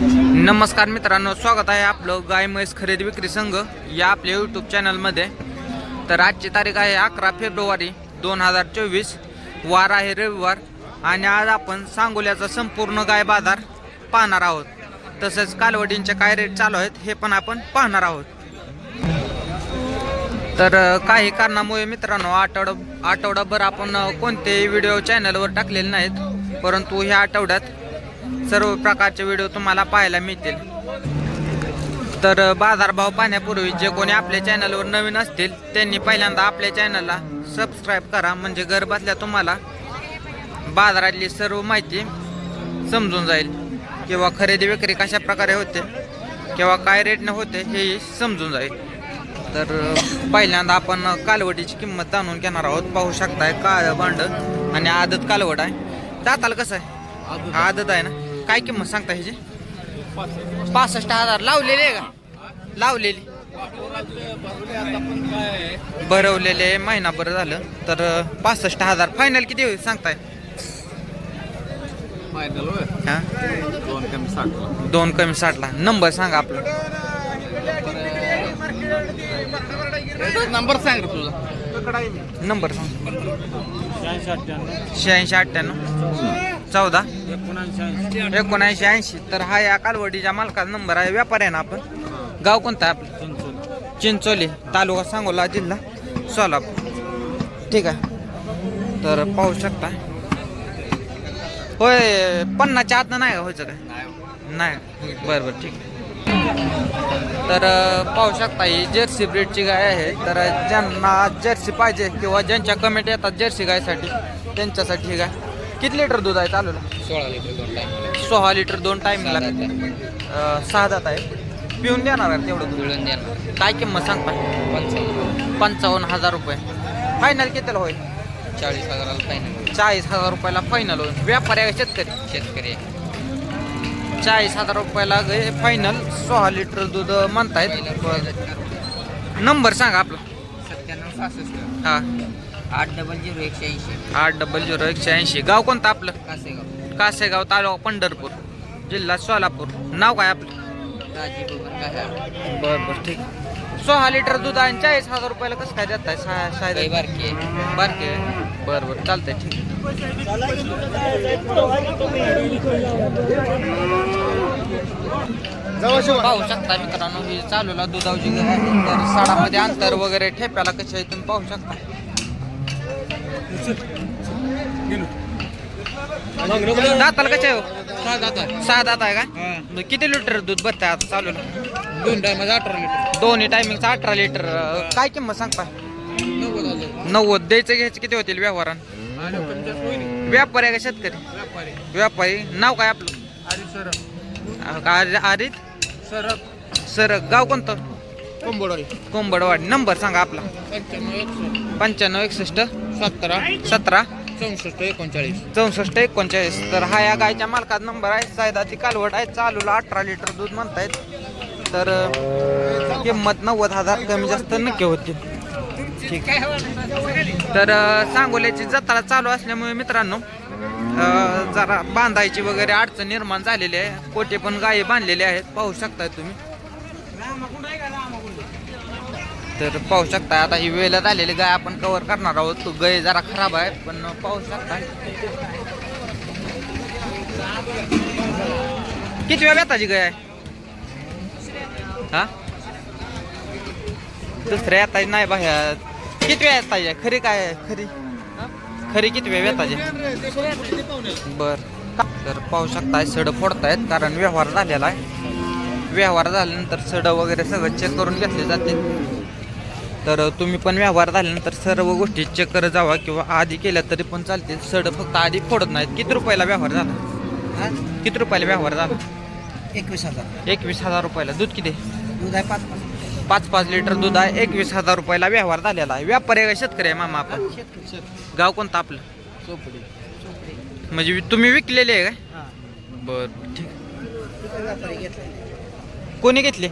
नमस्कार मित्रांनो स्वागत आहे आपलं गाय म्हैस खरेदी विक्री संघ या आपल्या यूट्यूब चॅनलमध्ये तर आजची तारीख आहे अकरा फेब्रुवारी दोन हजार चोवीस. वार आहे रविवार आणि आज आपण सांगोल्याचा संपूर्ण गाय बाजार पाहणार आहोत. तसंच कालवडींचे काय रेट चालू आहेत हे पण आपण पाहणार आहोत. तर काही कारणामुळे मित्रांनो आठवडा आठवडाभर आपण कोणतेही व्हिडिओ चॅनलवर टाकलेले नाहीत. परंतु ह्या आठवड्यात सर्व प्रकारचे व्हिडिओ तुम्हाला पाहायला मिळतील. तर बाजारभाव पाहण्यापूर्वी जे कोणी आपल्या चॅनलवर नवीन असतील त्यांनी पहिल्यांदा आपल्या चॅनलला सबस्क्राईब करा. म्हणजे घर बसल्या तुम्हाला बाजारातली सर्व माहिती समजून जाईल. किंवा खरेदी विक्री कशा प्रकारे होते किंवा काय रेटने होते हेही समजून जाईल. तर पहिल्यांदा आपण कालवडीची किंमत जाणून घेणार आहोत. पाहू शकताय काळ भांड आणि आदत कालवड आहे. दाताला कसं आहे? आदत आहे ना? काय किंमत सांगता ह्याची? पासष्ट हजार. लावलेली आहे का? लावलेली. भरवलेले महिनाभर झालं. तर पासष्ट हजार. फायनल किती होईल सांगताय? हा? दोन कमी साठ दोन कमी साठला नंबर सांगा आपला. नंबर सांग रे तुझा. नंबर सांग. शहाऐंशी अठ्ठ्याण्णव. चौदा? एकोणऐंशी ऐंशी. तर हा या कालवडीच्या मालकाचा नंबर आहे. व्यापारी आहे ना आपण? गाव कोणतं आहे आपलं? चिंचोली. तालुका सांगोला जिल्हा सोलापूर. ठीक आहे. तर पाहू शकता. होय पन्नासच्या आतनं नाही का व्हायचं काय? नाही. बरं बरं ठीक आहे. तर पाहू शकता ही जर्सी ब्रीडची गाय आहे. तर ज्यांना जर्सी पाहिजे किंवा ज्यांच्या कमेंट येतात जर्सी गायसाठी त्यांच्यासाठी ही गाय. किती लिटर दूध आहे चालू? सोळा लिटर दोन टाइम सोळा लिटर दोन टायमिंगला सहा दात आहे. पिऊन देणार आहे तेवढं दूध? मिळून देणार. काय किंमत सांगता पंचावन्न पंचावन्न हजार रुपये. फायनल कितीला होईल? चाळीस हजाराला फायनल चाळीस हजार रुपयाला फायनल होईल. व्यापारी आहे का शेतकरी? शेतकरी चाळीस हजार रुपयाला फायनल सोळा लिटर दूध म्हणतायत. नंबर सांगा आपला. सत्त्याण्णव सहासष्ट. हा. आठ डबल झिरो एकशे ऐंशी. आठ डबल झिरो एकशे ऐंशी गाव कोणतं आपलं? कासेगाव. कासेगाव तालुका पंढरपूर. जिल्हा सोलापूर. नाव काय आपलं? राजी बरं बरं ठीक. सोळा लिटर दूध आणि चाळीस हजार रुपयाला कसं काय देत आहे बारकी आहे. बारके बरं बरं चालतंय ठीक. पाहू शकता मित्रांनो ही चालूला दुधावची गाय आहे. तर साडामध्ये अंतर वगैरे ठेप्याला कसे आहे तुम्ही पाहू शकता. दाताला कसे हो? सहा दात आहे का? किती लिटर दूध बघताय आता चालूला दोन टायमाचा अठरा लिटर दोन्ही टायमिंगचा अठरा लिटर. काय किंमत सांगता? नव्वद द्यायचं घ्यायचं किती होतील व्यवहारान? व्यापारी आहे का शेतकरी? व्यापारी. नाव काय आपलं? आरित सर सर गाव कोणतं? कोंबडवाडी. कोंबडवाडी. नंबर सांगा आपला. पंच्याण्णव एकसष्ट. सतरा. सतरा. चौसष्ट एकोणचाळीस. चौसष्ट एकोणचाळीस. तर हा या गायच्या मालकाचा नंबर आहे. सायदाची कालवड आहे. चालूला अठरा लिटर दूध म्हणतायत. तर किंमत नव्वद हजार कमी जास्त नक्की होती. ठीक तर सांगोल्याची जत्रा चालू असल्यामुळे मित्रांनो जरा बांधायची वगैरे अडचण निर्माण झालेली आहे. कोटे पण गायी बांधलेले आहेत. पाहू शकताय तुम्ही. तर पाहू शकता आता ही वेळेला झालेली गाय आपण कवर करणार आहोत. तो गाय जरा खराब आहे पण पाहू शकता. किती वेळ येताची गाय आहे? हा? दुसऱ्या येताची नाही बाहेर किती वेळ येताची आहे खरी काय खरी? खरी किती वेळ येताची बर. तर पाहू शकता सड फोडतायत कारण व्यवहार झालेला आहे. व्यवहार झाल्यानंतर सड वगैरे सगळं चेक करून घेतले जाते तर तुम्ही पण व्यवहार झाल्यानंतर सर्व गोष्टी चेक करत जावा किंवा आधी केल्या तरी पण चालतील. सड फक्त आधी फोडत नाहीत. किती रुपयाला व्यवहार झाला? किती रुपयाला व्यवहार झाला? एकवीस हजार. एकवीस हजार रुपयाला. दूध किती? दूध आहे पाच पाच पाच लिटर दूध आहे. एकवीस हजार रुपयाला व्यवहार झालेला आहे. व्यापारी आहे शेतकरी आहे मामा आपण? गाव कोणतं आपलं? चोपडी. म्हणजे तुम्ही विकलेले आहे का हां. बर ठीक. कोणी घेतले?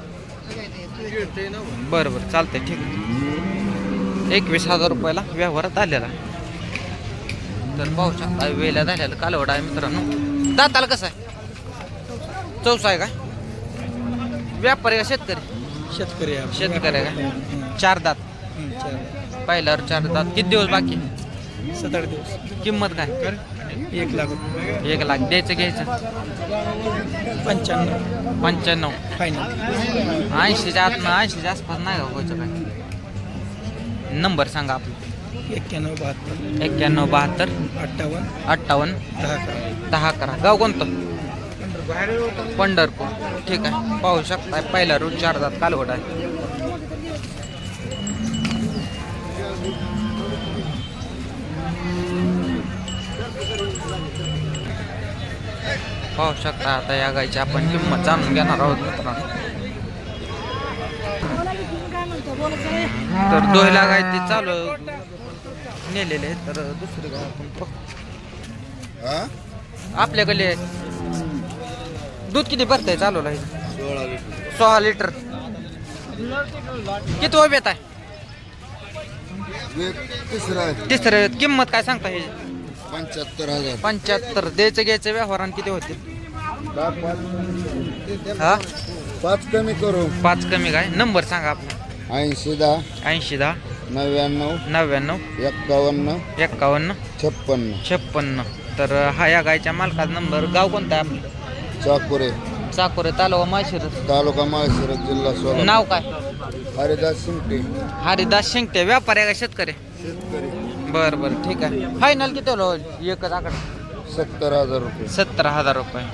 बरं बरं. चालतंय ठीक आहे. एकवीस हजार रुपयाला व्यवहार झालेला आहे. तर पाहू शकता वेल्या झालेला कालवड आहे मित्रांनो. दाताला कसं आहे? चौसा आहे का? व्यापारी का शेतकरी? शेतकरी आहे. शेतकरी आहे का? चार दात. चार. पहिल्यावर चार दात. किती दिवस बाकी? सात आठ दिवस. किंमत काय? एक लाख. एक लाख. द्यायचं घ्यायचं. पंच्याण्णव. पंच्याण्णव. फायनल ऐंशीच्या आत ऐंशीच्या आसपास नाही का व्हायचं काय. नंबर सांगा आपला. एक्क्याण्णव बहात्तर. एक्क्याण्णव बहात्तर. अठ्ठावन्न. अठ्ठावन्न. दहा अकरा. दहा करा गाव कोणतं? पंढरपूर. ठीक आहे. पाहू शकता पहिला रोज चार दात कालवड आहे. पाहू शकता आता या गायची आपण किंमत जाणून घेणार आहोत मित्रांनो. तर दोहिला गाय ती चालू नेलेले तर दुसरी गाय आपण पाहू. आपल्याकडे दूध किती भरतंय चालवलं आहे सोळा लिटर. किती वेळ येत आहे? तिसरा किंमत काय सांगता हे? पंच्याहत्तर हजार. पंच्याहत्तर. द्यायचं घ्यायचं व्यवहारान किती होते हा? पाच कमी करू. पाच कमी काय? नंबर सांगा आपला. ऐंशी दहा. ऐंशी दहा. नव्याण्णव. नव्याण्णव. एक्कावन्न. एक्कावन्न. छप्पन्न. छप्पन्न. तर हा या गायच्या मालकाचा नंबर. गाव कोणतं आहे आपलं? चाकुरे. चाकोरे तालुका माळशिरस तालुका माळशिरस जिल्हा नाव काय? हरिदास शिंगटे. हरिदास शिंगटे. व्यापारी आहे का शेतकरी? बर बर. ठीक आहे. फायनल किती होईल? एकच आकडा. सत्तर हजार रुपये. सत्तर हजार रुपये.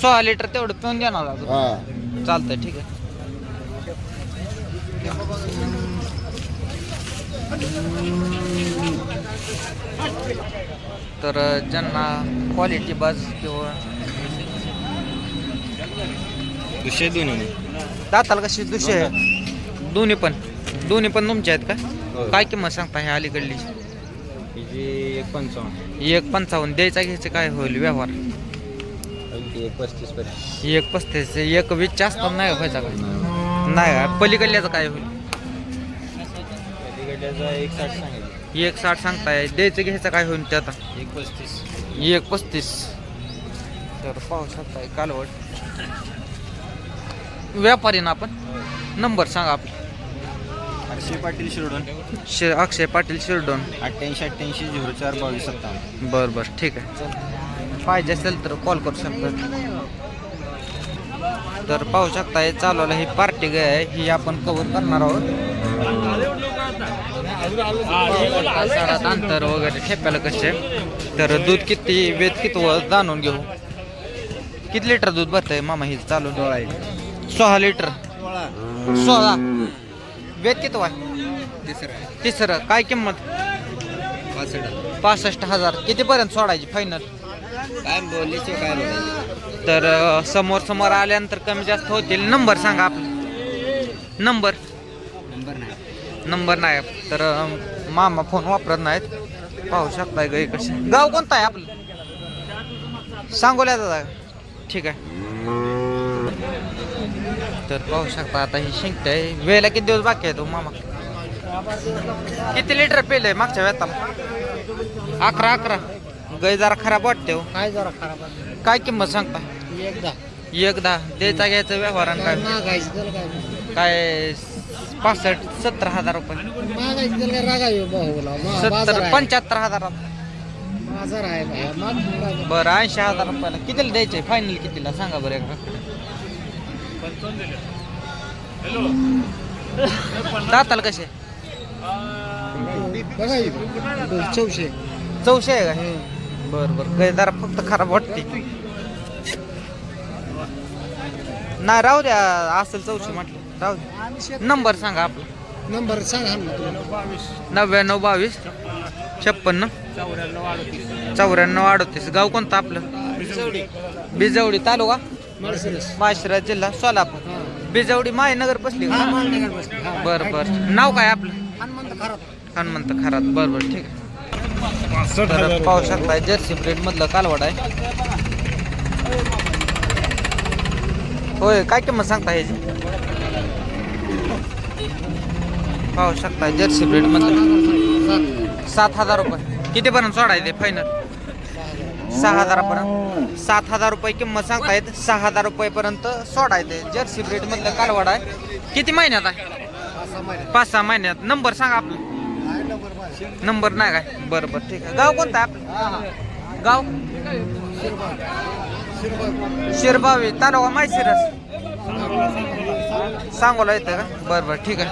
सोळा लिटर तेवढं पिऊन देणार अजून. हा. चालतंय ठीक आहे. तर ज्यांना क्वालिटी बाज किंवा दुसरे दोन्ही दाताला कशी दुसरे? दोन्ही. पण. दोन्ही पण तुमचे आहेत का. काय किंमत सांगता ह्या अलीकडली? हिची एक पंचावन्न एक पंचावन्न. द्यायचा घ्यायचं काय होईल व्यवहार? एक पस्तीस पर्यंत. एक पस्तीस. एक वीसच्या आसपास नाही व्हायचा का नाही का? पलीकडल्याचं काय होईल? एक साठ सांगितलं. एक साठ सांगताय. द्यायचं घ्यायचं काय होईल ते आता? एक पस्तीस. एक पस्तीस. तर पाहू शकताय कालवड. व्यापारी ना आपण? नंबर सांगा आपला. हर्षी पाटील शिरडून शे अक्षय पाटील शिरडोन अठ्ठ्याऐंशी अठ्ठ्याऐंशी झिरो चार बावीस सत्तावन्न. बरं बरं ठीक आहे. पाहिजे असेल तर कॉल करू शकता. तर पाहू शकताय चालवलं ही पार्टी गाय आहे. ही आपण कव्हर करणार आहोत. कासाडात अंतर वगैरे ठेप्याला कसे तर दूध किती वेद किती व जाणून घेऊ. किती लिटर दूध भरतंय? मामा ही चालू सोळा लिटर सोळा. वेद किती आहे तिसरं. काय किंमत? पासष्ट. हजार. कितीपर्यंत सोडायची फायनल काय बोललीच काय बोलायचं तर अ, समोर समोर आल्यानंतर कमी जास्त होतील. नंबर सांगा आपला. नंबर नंबर नाही. नंबर नाही. तर अ, मामा फोन वापरत नाहीत. पाहू शकताय गाई कसे गाव कोणतं आहे आपलं? सांगोल्याचं आहे ठीक आहे. तर पाहू शकता आता ही शिंकते. आहे वेळेला किती दिवस बाकी आहे तो मामा? किती लिटर पेलंय मागच्या वेताला? अकरा अकरा. गाय जरा खराब वाटते हो. काय जरा खराब. काय किंमत सांगता? एकदा एकदा द्यायचा घ्यायचं मागायचं त्याला काय काय पासष्ट सत्तर हजार रुपये. बाजार सत्तर. पंच्याहत्तर हजार. बरं ऐंशी हजार रुपयाला. कितीला द्यायचे? फायनल कितीला? सांगा बरं एकदा. दाताल कसे. चौशे. चौशे आहे का? बरं बरं. गाय जरा फक्त खराब वाटते. नाही राहू द्या. असेल चौशे म्हटलं. राहू द्या. नंबर सांगा आपला. नंबर सांगा नव्याण्णव बावीस. छप्पन्न. चौऱ्याण्णव अडतीस. गाव कोणतं आपलं? बिजवडी तालुका? माळशिरस. जिल्हा सोलापूर. बिजवडी मायनगर बसली? बर बर. नाव काय आपलं? हनुमंत खरात. बर बर. ठीक आहे. तर पाहू शकताय जर्सी ब्रेड मधलं कालवड आहे. होय काय किंमत सांगता ह्याची? पाहू शकताय जर्सी ब्रेड मधलं. सात हजार. रुपये. कितीपर्यंत सोडायचे फायनल सहा हजारापर्यंत. सात हजार रुपये किंमत सांगतायत. सहा हजार रुपयेपर्यंत सोडा येते जर्सी ब्रीड मधलं कालवड आहे. किती महिन्यात आहे? पाच सहा महिन्यात. नंबर सांगा आपला. नंबर नाही काय? बरं बरं. ठीक आहे. गाव कोणतं आहे आपलं? गाव? शिरबावी. तालुका माहिशिरस सांगोला येतं का? बरं बरं. ठीक आहे.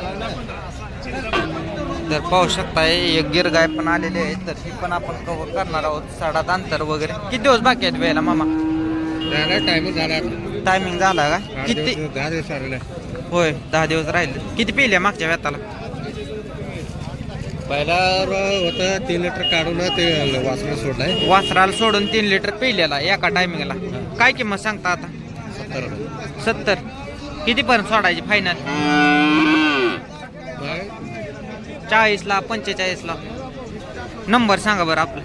तर पाहू शकताय एक गिर गाय पण आलेली आहे. तर ही पण आपण कव्हर करणार आहोत. साडात अंतर वगैरे. किती दिवस बाकी आहेत वेळेला मामा? टाइम झाला टायमिंग झाला का? किती दहा दिवस होय दहा दिवस राहिले. किती पिले मागच्या व्यताला पहिला होतं तीन लिटर काढून ते वासरा सोडलाय. वासराला सोडून तीन लिटर पिलेला एका टायमिंगला काय किंमत सांगता आता? सत्तर. सत्तर. कितीपर्यंत सोडायची फायनल चाळीसला पंचेचाळीसला. नंबर सांगा बरं आपलं.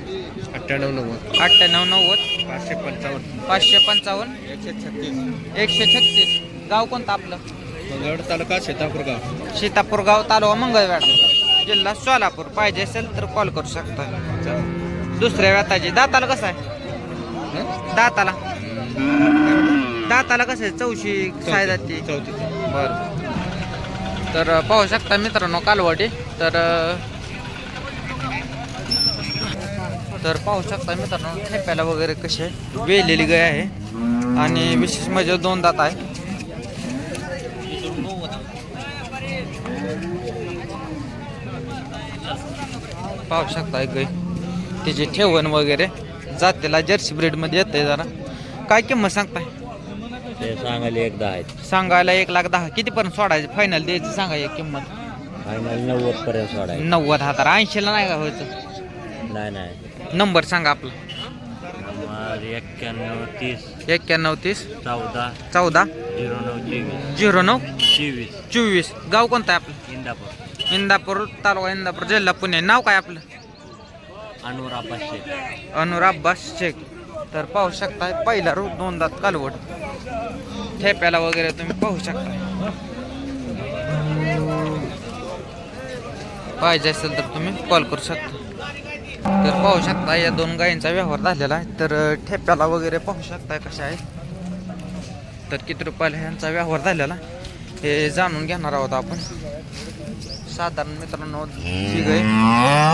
अठ्ठ्याण्णव नव्वद. अठ्ठ्याण्णव नव्वद. पाचशे पंचावन्न. पाचशे पंचावन्न. एकशे छत्तीस. एकशे छत्तीस. गाव कोणतं आपलं? मंगळ तालुका शेतापूर गाव. सीतापूर गाव तालुका मंगळवेढा. जिल्हा सोलापूर. पाहिजे असेल तर कॉल करू शकता. दुसऱ्या व्याताची. दाताला कसं आहे? दाताला. दाताला कसं आहे? चौशी साय जाती चौथी बरं. तर पाहू शकता मित्रांनो कालवाडी तर तर पाहू शकता मित्रांनो ठेप्याला वगैरे कसे वेलेली गाय आहे. आणि विशेष म्हणजे दोन दात आहे. पाहू शकता एक गाय. तिची ठेवण वगैरे जातीला जर्सी ब्रीडमध्ये येते जरा. काय किंमत सांगताय? सांगायला एकदा आहेत. सांगायला एक लाख दहा. कितीपर्यंत सोडायचं? फायनल द्यायचं सांगा एक किंमत. फायनल नव्वद पर्यंत सोडायचं. नव्वद हजार ऐंशीला नाही का व्हायचं? नाही नाही. नंबर सांगा आपला. नंबर एक्क्याण्णव तीस. एक्क्याण्णव तीस. चौदा. चौदा. झिरो नऊ चोवीस. झिरो नऊ. चोवीस. चोवीस. गाव कोणतं आहे आपलं? इंदापूर. इंदापूर तालुका इंदापूर जिल्हा पुणे. नाव काय आपलं? अनवर आबास शेख अनुर अब्बास शेख तर पाहू शकता पहिला रो दोन दात कालवड. ठेप्याला वगैरे तुम्ही पाहू शकता पाहिजे असेल तर तुम्ही कॉल करू शकता. तर पाहू शकता या दोन गायींचा व्यवहार झालेला आहे. तर ठेप्याला वगैरे पाहू शकता कशा आहे तर किती रुपयाला ह्यांचा व्यवहार झालेला हे जाणून घेणार आहोत आपण. साधारण मित्रांनो ही गाय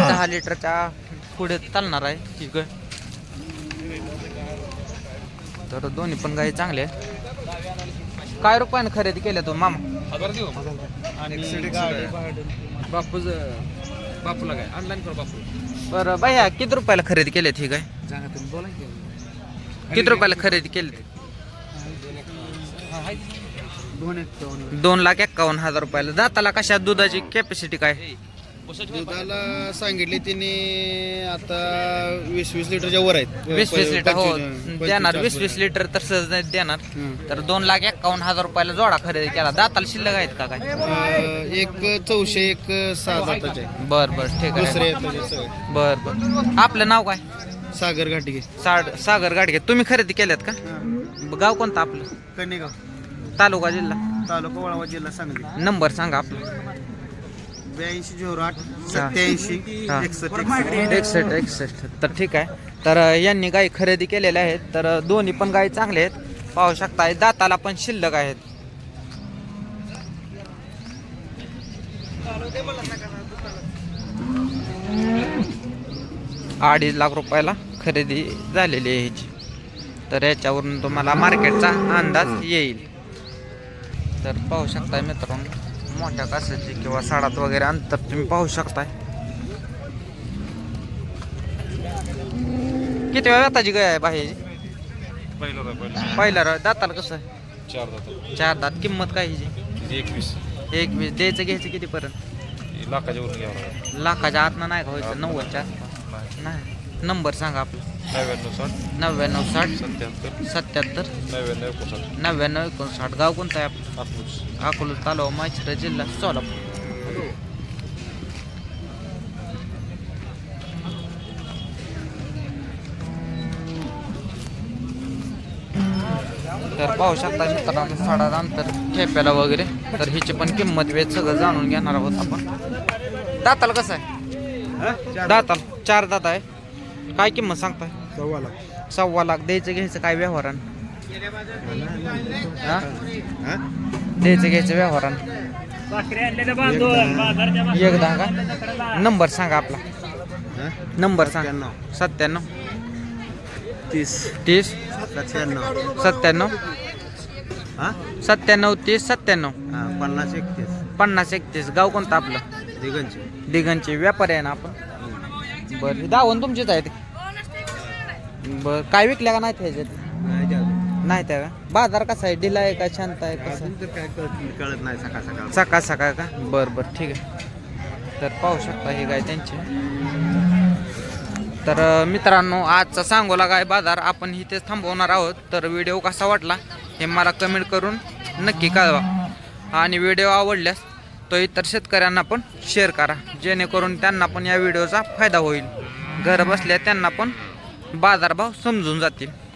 दहा लिटरच्या पुढे चालणार आहे ही गाय. तर दोन्ही पण गाई चांगले काय रुपयाने खरेदी केल्या तो मामा? बापूच बापूला काय? ऑनलाईन कर बापू. बरं भैया किती रुपयाला खरेदी केलेत ही गाय सांगा तुम्ही बोला की. किती रुपयाला खरेदी केली दोन एक दोन दोन लाख एक्कावन्न हजार रुपयाला. दाताला कशा दुधाची कॅपॅसिटी काय? दुधाला सांगितले तिने आता वीस वीस लिटरच्या वर आहेत. वीस वीस लिटर हो. पंचवीस- देणार वीस वीस लिटर तर सहज नाही देणार. तर दोन लाख एक्कावन्न हजार रुपयाला जोडा खरेदी केला. दाताला शिल्लक आहेत का काय? अं, एक चौशे एक सहा जाताचे बर बर ठीक दुसरे आहे सगळे. बर बर. आपलं नाव काय? सागर घाटी साड सागर गाडगे तुम्ही खरेदी केल्यात का? गाव कोणतं आपलं? कनेगाव तालुका जिल्हा? तालुका वळवा जिल्हा सांगली. नंबर सांगा आपला. ब्याऐंशी झिरो आठ सत्याऐंशी हा. एकसष्ट. एकसष्ट. एकसष्ट. तर ठीक आहे. तर यांनी गाई खरेदी केलेल्या आहेत. तर दोन्ही पण गाई चांगले आहेत. पाहू शकताय दाताला पण शिल्लक आहेत. अडीच लाख रुपयाला खरेदी झालेली आहे ह्याची. तर याच्यावरून तुम्हाला मार्केटचा अंदाज येईल. तर पाहू शकताय मित्रांनो. मोठ्या कासाची किंवा साडात वगैरे अंतर तुम्ही पाहू शकताय. किती वेळ दाताची गाय आहे बाहेर? पहिला रा- दाताला कसं चार जातात चार दात किंमत काय किती एकवीस. एक वीस द्यायचं घ्यायचं कितीपर्यंत? लाखाच्या वरून घ्यावं लागेल. लाखाच्या आतनं नाही का व्हायचं? नव्वदच्या आसपास. नाही. नंबर सांगा आपला. नव्याण्णव साठ. नव्याण्णव साठ. सत्याहत्तर. सत्याहत्तर. नव्याण्णव एकोणसाठ. नव्याण्णव एकोणसाठ. गाव कोणतं आहे आपलं? हापूस अकोला तालुका माचिरा जिल्हा सोलापूर. तर पाहू शकता मित्रांनो साडा अंतर ठेप्याला वगैरे. तर हिची पण किंमत वेळ सगळं जाणून घेणार आहोत आपण. दाताला कसं आहे? दाताला. चार दात आहे. काय किंमत सांगताय? सव्वा लाख. सव्वा लाख. द्यायचं घ्यायचं काय व्यवहारान? हा? द्यायचं घ्यायचं व्यवहारान? एकदा का? नंबर सांगा आपला. नंबर सांग. सत्त्याण्णव. तीस. तीस. सत्त्याण्णव. सत्त्याण्णव. हा? सत्त्याण्णव तीस सत्त्याण्णव. पन्नास एकतीस. पन्नास एकतीस. गाव कोणतं आपलं? दिगंची दिगंचे व्यापारी आहे ना आपण? बरं दावण तुमचीच आहेत बरं काय विकल्या का नाही ह्याच्यात? नाही त्या का? बाजार कसा आहे? ढिला आहे का? शांत आहे? कसा? तर काय कळत नाही सकाळ सकाळ. सकाळ सकाळ का? बरं बरं ठीक आहे. तर पाहू शकता हे गाय त्यांची. तर अं, मित्रांनो आजचा सांगोला गाय बाजार आपण इथेच थांबवणार आहोत. तर व्हिडिओ कसा वाटला हे मला कमेंट करून नक्की कळवा. आणि व्हिडिओ आवडल्यास तो इतर शेतकऱ्यांना पण शेअर करा. जेणेकरून त्यांना पण या व्हिडिओचा फायदा होईल. घर बसल्या त्यांना पण बाजारभाव समजून जातील.